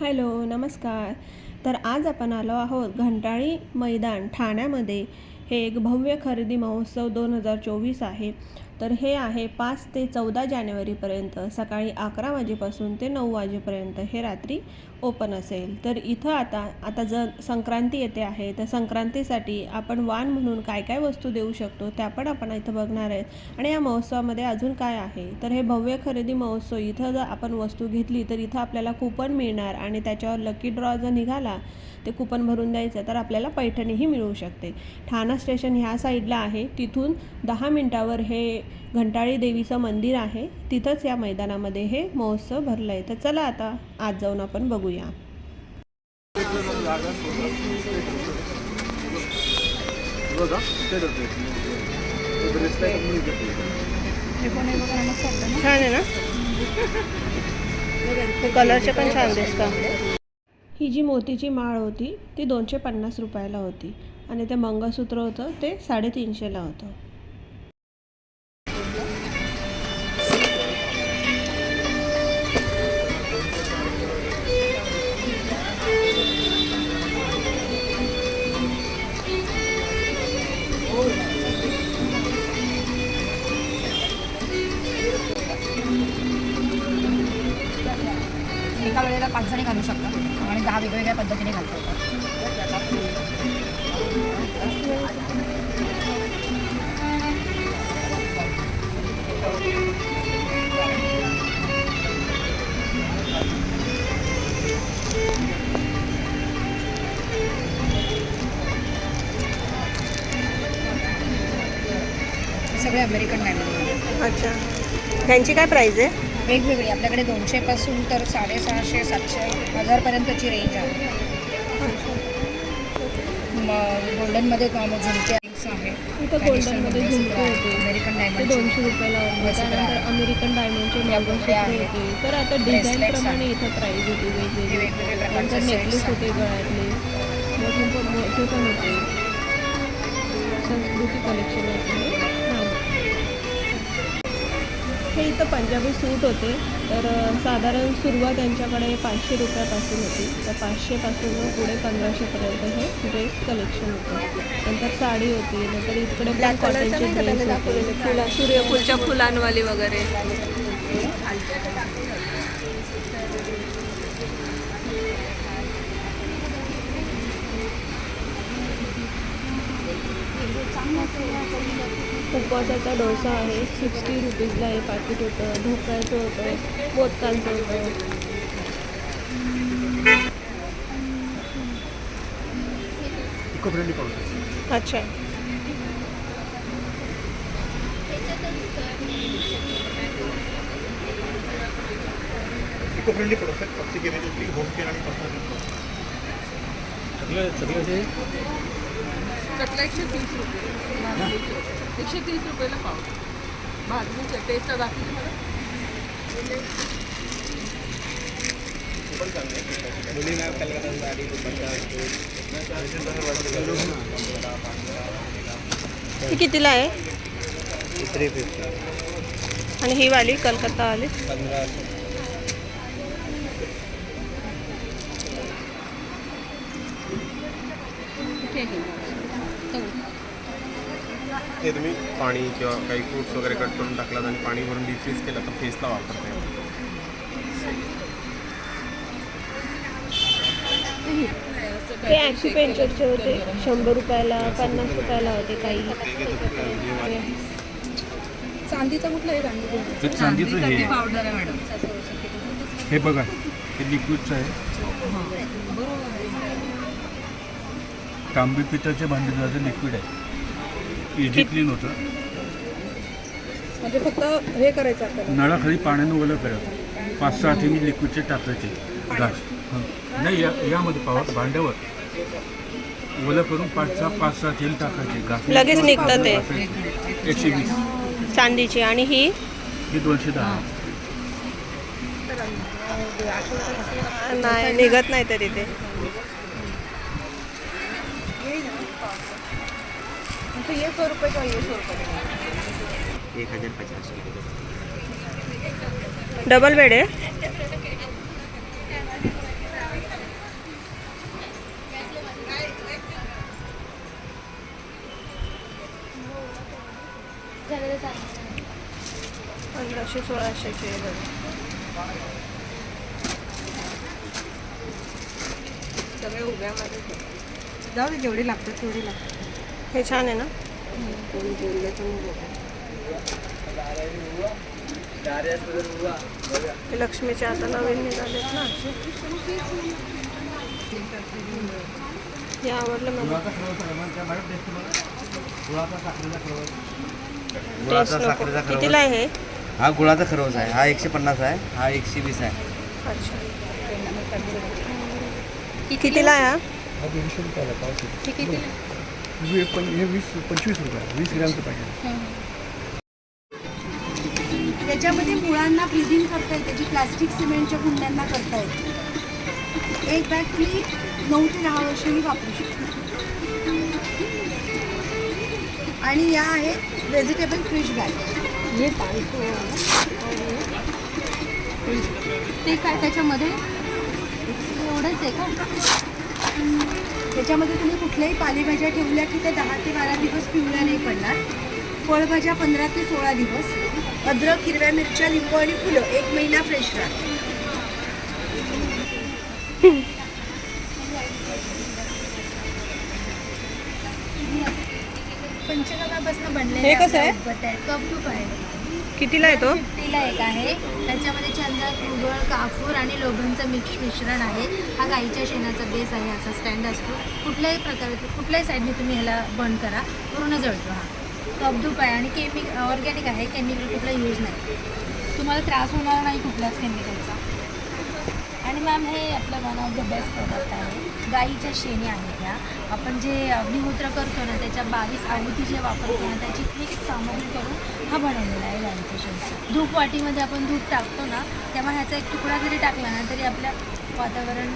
Hello नमस्कार. तर आज आपण आलो आहोत घंटाळी मैदान ठाण्यामध्ये. हे एक भव्य खरेदी महोत्सव दोन हजार चोवीस आहे. तर हे आहे पाच ते चौदा जानेवारीपर्यंत सकाळी अकरा वाजेपासून ते नऊ वाजेपर्यंत हे रात्री ओपन असेल. तर इथं आता आता जर संक्रांती येते आहे तर संक्रांतीसाठी आपण वाण म्हणून काय काय वस्तू देऊ शकतो त्या पण आपण इथं बघणार आहेत. आणि या महोत्सवामध्ये अजून काय आहे? तर हे भव्य खरेदी महोत्सव इथं जर आपण वस्तू घेतली तर इथं आपल्याला कुपन मिळणार आणि त्याच्यावर लकी ड्रॉ जर निघाला ते कुपन भरून द्यायचं तर आपल्याला पैठणीही मिळू शकते. ठाणा स्टेशन ह्या साईडला आहे. तिथून दहा मिनटावर हे घंटाळी देवीचं मंदिर आहे. तिथंच या मैदानामध्ये हे महोत्सव भरलं आहे तर चला आता आज जाऊन आपण बघूया. छान आहे ना? कलरचे पण छान दिसतात. ही जी मोतीची माळ होती ती दोनशे पन्नास रुपयाला होती. आणि ते मंगळसूत्र होतं ते साडेतीनशेला होतं. वेळेला पाच जणी घालू शकतात आणि दहा वेगवेगळ्या पद्धतीने घालता येतात सगळे अमेरिकन डायमंड अच्छा. त्यांची काय प्राईज आहे? वेगवेगळी. आपल्याकडे दोनशेपासून तर साडेसहाशे सातशे हजारपर्यंतची रेंज आहे. मग गोल्डनमध्ये झुमके आहे. अमेरिकन डायमंड दोनशे रुपयाला त्यानंतर. अमेरिकन डायमंडचे. होते. तर आता. इथं प्राईज होती वेगवेगळी. वेगवेगळे प्रकारचे नंतर sets नेकलेस आहेत. होते गळ्यातले. मोठे पण मोठे पण होते. संस्कृती कलेक्शन आहे हां इथं पंजाबी सूट होते. तर साधारण सुरुवात यांच्याकडे पाचशे रुपयापासून होती. तर पाचशेपासून पुढे पंधराशेपर्यंत हे ड्रेस कलेक्शन होतं. नंतर साडी होती नंतर इकडे पण कॉटनचे ड्रेस होते. फुला सूर्यफूलच्या फुलांवाली वगैरे. उपवासाचा डोसा आहे. सिक्स्टी रुपीजला हे पाकिट होतं. ढोकळ्याचं होतं. मोदकांचं होतं. इको फ्रेंडली पावडर अच्छा. इको फ्रेंडली प्रोडक्ट आहेत. पक्षी केमिकल होम केअर आणि पर्सनल सगळे सगळे असे कटला एकशे तीस रुपये. एकशे तीस रुपयाला पाव. भाजणीचे टेस्ट दाखवते मला. ही कितीला आहे? थ्री फिफ्टी आणि ही वाली कलकत्ता वाली? ते तुम्ही. पाणी किंवा काही फ्रूट्स वगैरे कट करून टाकलात आणि पाणी भरून डिफ्रीज केलं तर फेसला वापरता. ते ॲक्युपेंचरचे होते. शंभर रुपयाला पन्नास रुपयाला होते काही. चांदीचा कुठला आहे चांदीचं हे. पावडर आहे मॅडम. हे बघा हे लिक्विडचं आहे. तांबी पिठाच्या भांडीचं लिक्विड आहे. इझी क्लीन होतं. म्हणजे फक्त हे करायचं आपल्याला. नळाखाली पाण्यानं ओलं करायचं पाच सहा थेंबी लिक्विडचे टाकायचे. हं. नाही या यामध्ये पावा भांड्यावर ओलं करून पाच सहा पाच सहा थेंब टाकायचे. घास. लगेच निघतं ते. एकशे वीस. चांदीची. आणि ही? हे दोनशे दहा. नाही निघत नाही तरी ते. तो ये सौ रुपये का ये सौ रुपये एक हज़ार पचास डबल बेड है पंधराशे सोळाशेचे सगळे उभ्यामध्ये जाऊ दे जेवढी लागतं तेवढी लागतात. हे छान आहे ना. हे लक्ष्मीचे आता नवीन निघालेत ना. हे आवडलं मला नको. कितीला आहे हे? हा गुळाचा खरवस आहे. हा एकशे पन्नास आहे. हा एकशे वीस आहे. अच्छा. कितीला आहे हा? त्याच्यामध्ये मुळांना ब्रिदिंग करता येते जी प्लास्टिक सिमेंटच्या कुंड्यांना करता येते एक बॅग तुम्ही नऊ ते दहा वर्षांनी वापरू शकता. आणि या आहेत व्हेजिटेबल फिश बॅग ते काय त्याच्यामध्ये? एवढंच आहे का? त्याच्यामध्ये तुम्ही कुठल्याही पालेभाज्या ठेवल्या की ते दहा ते बारा दिवस पिवळ्या नाही पडणार. फळभाज्या पंधरा ते सोळा दिवस. अद्रक हिरव्या मिरच्या लिंबू आणि फुलं एक महिना फ्रेश राहते पंचगव्यापासून बनलेले हे कसं आहे? कपटूप आहे. कितीला येतो तो? फिफ्टीला एक आहे. त्याच्यामध्ये चंदन उगळ कापूर आणि लोघांचं मिक्स मिश्रण आहे. हा गाईच्या शेणाचा बेस आहे याचा स्टँड असतो. कुठल्याही प्रकारे कुठल्याही साईडने तुम्ही ह्याला बंद करा. पूर्ण जळतो हा. कपधूप आहे आणि केमिक ऑर्गॅनिक आहे. केमिकल कुठला यूज नाही. तुम्हाला त्रास होणार नाही कुठल्याच केमिकलचा आणि मॅम हे आपलं one of the best product आहे गाईच्या शेणी आहेत ह्या आपण जे अग्निहोत्र करतो ना त्याच्या बावीस आहुती जे वापरतो ना त्याची मिक्स सामग्री करून हा बनवलेला आहे गाईचं शेण. धूप वाटीमध्ये आपण धूप टाकतो ना तेव्हा ह्याचा एक तुकडा जरी टाकला ना तरी आपल्या वातावरण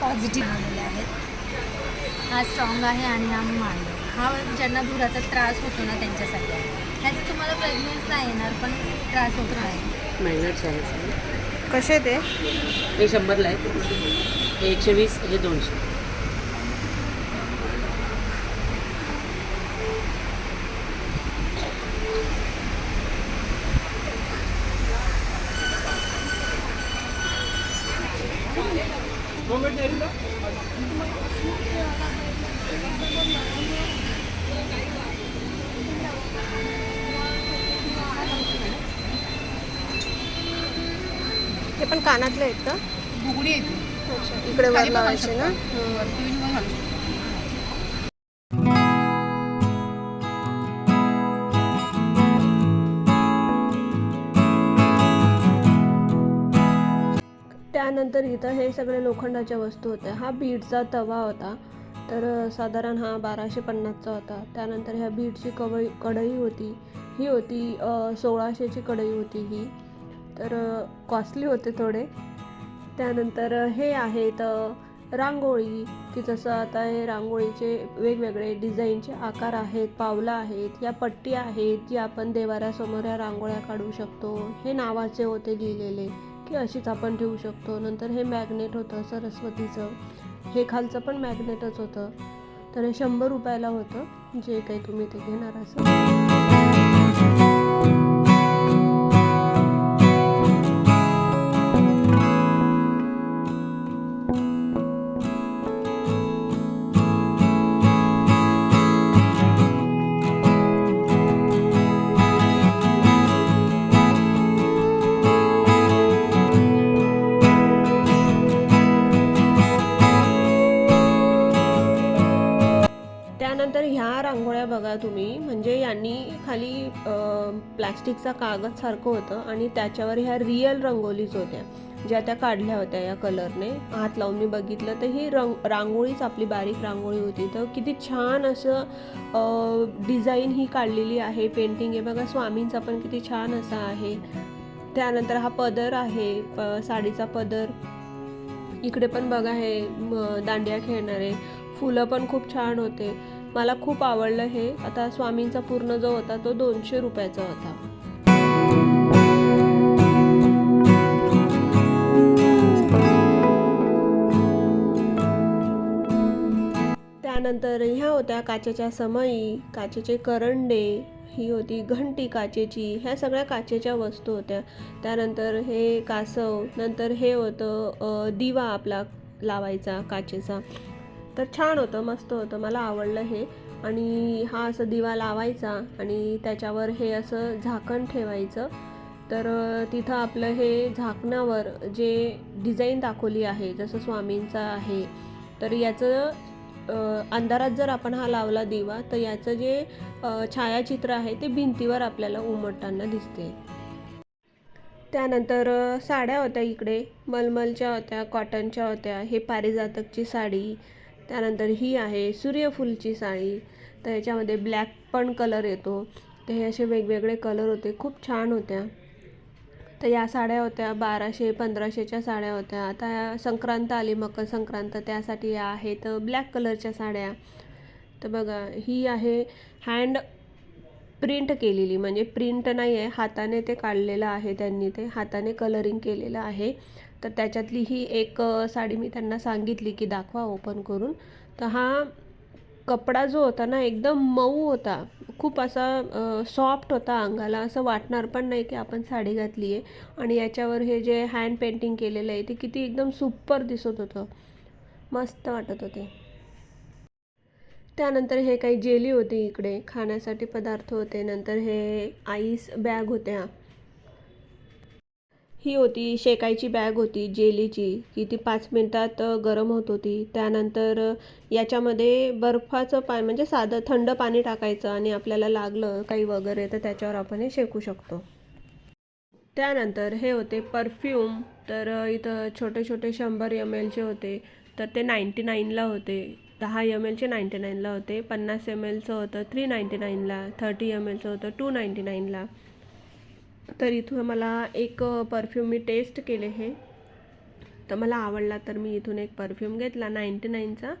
पॉझिटिव्ह आलेले आहेत हा स्ट्रॉंग आहे आणि हा मांड हा ज्यांना दुधाचा त्रास होतो ना त्यांच्यासाठी ह्याचं तुम्हाला प्रेग्नन्स नाही येणार पण त्रास होतो नाही कसे ते हे शंभरला आहेत. हे एकशे वीस हे दोनशे. हे पण कानातले आहेत का? बुगडी येते अच्छा इकडे वर खाली पण लावायचे ना? घालू शकतो. वरती पण घालू शकतो. त्यानंतर इथं हे सगळे लोखंडाच्या वस्तू होत्या. हा बीडचा तवा होता. तर अ, साधारण हा बाराशे पन्नासचा होता. त्यानंतर ह्या बीडची कवई कढई होती. ही होती अ, सोळाशेची कढई होती ही. तर कॉस्टली होते थोडे. त्यानंतर हे आहेत रांगोळी. की जसं आता हे रांगोळीचे वेगवेगळे डिझाईनचे आकार आहेत पावलं आहेत या पट्टी आहेत जी आपण देवाऱ्यासमोर या रांगोळ्या काढू शकतो. हे नावाचे होते लिहिलेले की अशीच आपण ठेवू शकतो. नंतर हे मॅग्नेट होतं सरस्वतीचं. हे खालचं पण मॅग्नेटच होतं. तर हे शंभर रुपयाला होतं. जे काही तुम्ही ते घेणार असं प्लॅस्टिकचा कागद सारखं होतं आणि त्याच्यावर ह्या रिअल रंगोलीच होत्या ज्या त्या काढल्या होत्या या कलरने हात लावून मी बघितलं तर ही रंग रांगोळीच आपली बारीक रांगोळी होती. तर किती छान असं डिझाईन ही काढलेली आहे. पेंटिंग हे बघा स्वामींचा पण किती छान असा आहे. त्यानंतर हा पदर आहे प साडीचा पदर. इकडे पण बघा हे दांडिया खेळणारे. फुलं पण खूप छान होते. मला खूप आवडलं हे. आता स्वामींचा पूर्ण जो होता तो दोनशे रुपयाचा होता. त्यानंतर ह्या होत्या काचेच्या समई काचेचे करंडे ही होती घंटी काचेची ह्या सगळ्या काचेच्या वस्तू होत्या. त्यानंतर हे कासव नंतर हे होतं दिवा आपला लावायचा काचेचा. तर छान होतं मस्त होतं मला आवडलं हे. आणि हा असं दिवा लावायचा आणि त्याच्यावर हे असं झाकण ठेवायचं. तर तिथं आपलं हे झाकणावर जे डिझाईन दाखवली आहे जसं स्वामींचा आहे तर याचं अंधारात जर आपण हा लावला दिवा तर याचं जे छायाचित्र आहे ते भिंतीवर आपल्याला उमटताना दिसते. त्यानंतर साड्या होत्या इकडे मलमलच्या होत्या कॉटनच्या होत्या हे पारिजातकची साडी त्यानंतर ही आहे सूर्यफूलची साडी. तर याच्यामध्ये ब्लॅक पण कलर येतो. तर हे असे वेगवेगळे कलर होते. खूप छान होत्या. तर या साड्या होत्या बाराशे पंधराशेच्या साड्या होत्या. आता संक्रांत आली मकर संक्रांत. त्यासाठी या आहेत ब्लॅक कलरच्या साड्या. तर बघा ही आहे हँड प्रिंट केलेली. म्हणजे प्रिंट नाही आहे हाताने ते काढलेलं आहे त्यांनी. ते हाताने कलरिंग केलेलं आहे. तर त्याच्यातली ही एक साडी मी त्यांना सांगितली की दाखवा ओपन करून. तर हा कपडा जो होता ना एकदम मऊ होता. खूप असा सॉफ्ट होता अंगाला. असं वाटणार पण नाही की आपण साडी घातली आहे आणि याच्यावर हे जे हँड पेंटिंग केलेलं आहे ते किती एकदम सुपर दिसत होतं. मस्त वाटत होते. त्यानंतर हे काही जेली होती इकडे. खाण्यासाठी पदार्थ होते. नंतर हे आईस बॅग होत्या. ही होती शेकायची बॅग होती जेलीची की ती पाच मिनटात गरम होत होती. त्यानंतर याच्यामध्ये बर्फाचं पाणी म्हणजे साधं थंड पाणी टाकायचं आणि आपल्याला लागलं काही वगैरे तर त्याच्यावर आपण हे शेकू शकतो. त्यानंतर हे होते परफ्यूम. तर इथं छोटे छोटे शंभर एम एलचे होते. तर ते नाईंटी नाईनला होते. दहा एम एलचे नाईंटी नाईनला होते. पन्नास एम एलचं होतं थ्री नाईंटी नाईनला थर्टी एम एलचं होतं टू नाईंटी नाईनला तर इथून मला एक परफ्यूम मी टेस्ट केले हे. तर मला आवडला तर मी इथून एक परफ्यूम घेतला. नाईंटी नाईनचा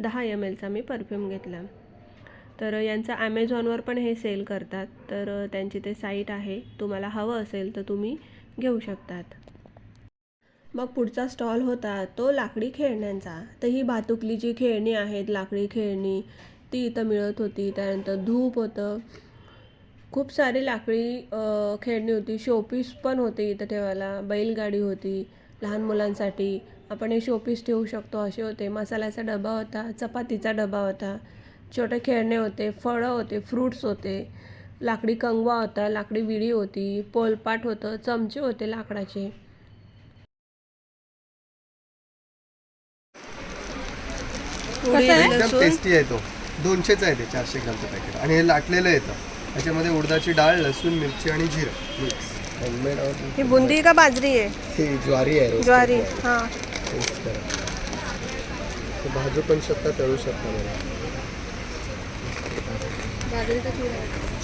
दहा एम एलचा मी परफ्यूम घेतला. तर यांचं ॲमेझॉनवर पण हे सेल करतात. तर त्यांची ते साईट आहे. तुम्हाला हवं असेल तर तुम्ही घेऊ शकतात. मग पुढचा स्टॉल होता तो लाकडी खेळण्यांचा. तर ही भातुकली जी खेळणी आहेत लाकडी खेळणी. ती इथं मिळत होती. त्यानंतर धूप होतं. खूप सारी लाकडी खेळणी होती. शोपीस पण होते इथं ठेवायला. बैलगाडी होती लहान मुलांसाठी. आपण हे शोपीस ठेवू शकतो. असे होते. मसाल्याचा डबा होता चपातीचा डबा होता. छोटे खेळणे होते फळं होते फ्रूट्स होते. लाकडी कंगवा होता लाकडी विडी होती पोलपाट होतं चमचे होते लाकडाचे. एकदम टेस्टी आहे तो. दोनशेचा आहे ते चारशे ग्रामचं पॅकेट आणि हे लाटलेलं येतं त्याच्यामध्ये उडदाची डाळ लसूण मिरची आणि जिरं. मिक्स होममेड ही बुंदी का बाजरी आहे? ही ज्वारी आहे roasted ज्वारी हां. करा. भाजू पण शकता तळू शकता मला.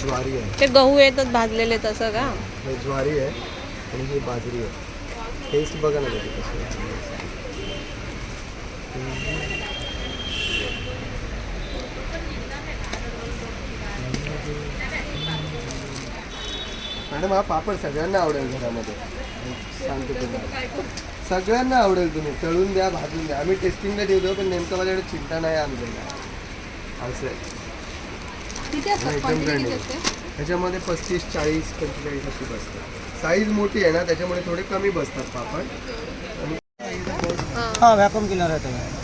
ज्वारी आहे. ते गहू येतात भाजलेले तसं का? हे ज्वारी आहे आणि ही बाजरी आहे. टेस्ट बघा ना त्याची कसं आहे. मॅडम हा पापड सगळ्यांना आवडेल घरामध्ये. सांगतो तुम्हाला सगळ्यांना आवडेल तुम्ही. तळून द्या भाजून द्या. आम्ही टेस्टिंगला ठेवतो पण नेमकं माझ्याकडे चिंता नाही आणलेला असं हा, एकदम त्याच्यामध्ये पस्तीस चाळीस पंचेचाळीस अशी बसतात. साईज मोठी आहे ना त्याच्यामुळे थोडे कमी बसतात पापड. हां. व्हॅक्युम क्लिनर आहे तुम्ही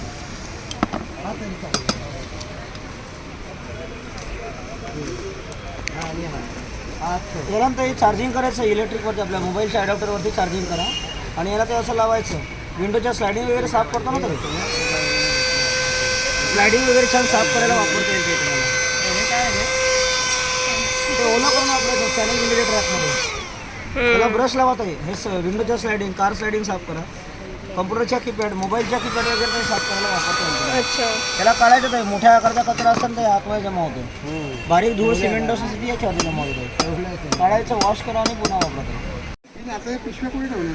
याला ते चार्जिंग करायचं इलेक्ट्रिकवरती आपल्या मोबाईलच्या अडॅप्टरवरती चार्जिंग करा. आणि याला ते असं लावायचं. विंडोच्या स्लायडिंग वगैरे साफ करतो ना तुम्ही? स्लायडिंग वगैरे छान साफ करायला वापरता येईल ते तुम्हाला ते ओला करून वापरायचं चॅलेंज इंडिकेटर ॲपमध्ये त्याला ब्रश लावा ताई. हे विंडोच्या स्लायडिंग कार स्लायडिंग साफ करा. कम्प्युटरच्या कीपॅड मोबाईलच्या कीपॅड वगैरे साफ करायला वापरतो अच्छा. त्याला काढायचं नाही मोठ्या आकाराचा कचरा असेल तर आतमध्ये जमा होतो. बारीक धूळ सिमेंट असं याच्या याच्यावर जमा होतो. काढायचं वॉश करा आणि पुन्हा वापरतो. आता पिशव्या कोणी ठेवलं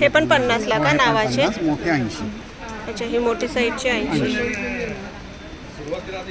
हे पण पन्नासला का नावाचे. मोठे ऐंशी. अच्छा हे मोठी साईजची ऐंशी. सुरुवातीला